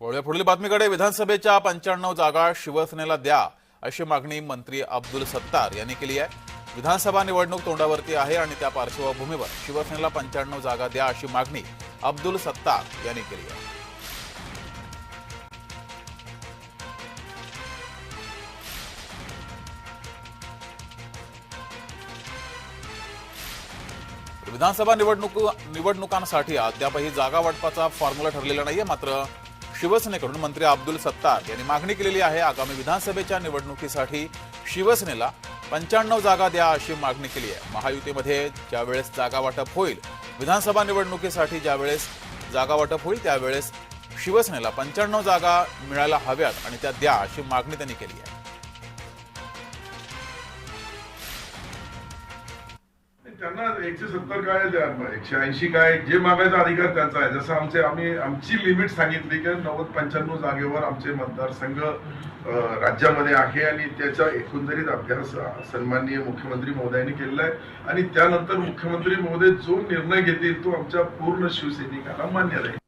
वळूया. पुढील बातमीकडे विधानसभेच्या पंच्याण्णव जागा शिवसेनेला द्या अशी मागणी मंत्री अब्दुल सत्तार यांनी केली आहे. विधानसभा निवडणूक तोंडावरती आहे आणि त्या पार्श्वभूमीवर शिवसेनेला पंच्याण्णव जागा द्या अशी मागणी अब्दुल सत्तार यांनी केली आहे. विधानसभा निवडणूक निवडणुकांसाठी अद्यापही जागा वाटपाचा फॉर्म्युला ठरलेला नाहीये मात्र शिवसेनेकडून मंत्री अब्दुल सत्तार यांनी मागणी केलेली आहे आगामी विधानसभेच्या निवडणुकीसाठी शिवसेनेला पंच्याण्णव जागा द्या अशी मागणी केली आहे. महायुतीमध्ये ज्यावेळेस जागा वाटप होईल विधानसभा निवडणुकीसाठी ज्यावेळेस जागा वाटप होईल त्यावेळेस शिवसेनेला पंच्याण्णव जागा मिळायला हव्यात आणि त्या द्या अशी मागणी त्यांनी केली आहे. त्यांना एकशे सत्तर काय एकशे ऐंशी काय जे मागायचा अधिकार त्यांचा आहे. जसं आमचे आम्ही आमची लिमिट सांगितली की नव्वद पंच्याण्णव जागेवर आमचे मतदारसंघ राज्यामध्ये आहे आणि त्याचा एकंदरीत अभ्यास सन्माननीय मुख्यमंत्री महोदयांनी केलेला आहे. आणि त्यानंतर मुख्यमंत्री महोदय जो निर्णय घेतील तो आमच्या पूर्ण शिवसैनिकांना मान्य राहील.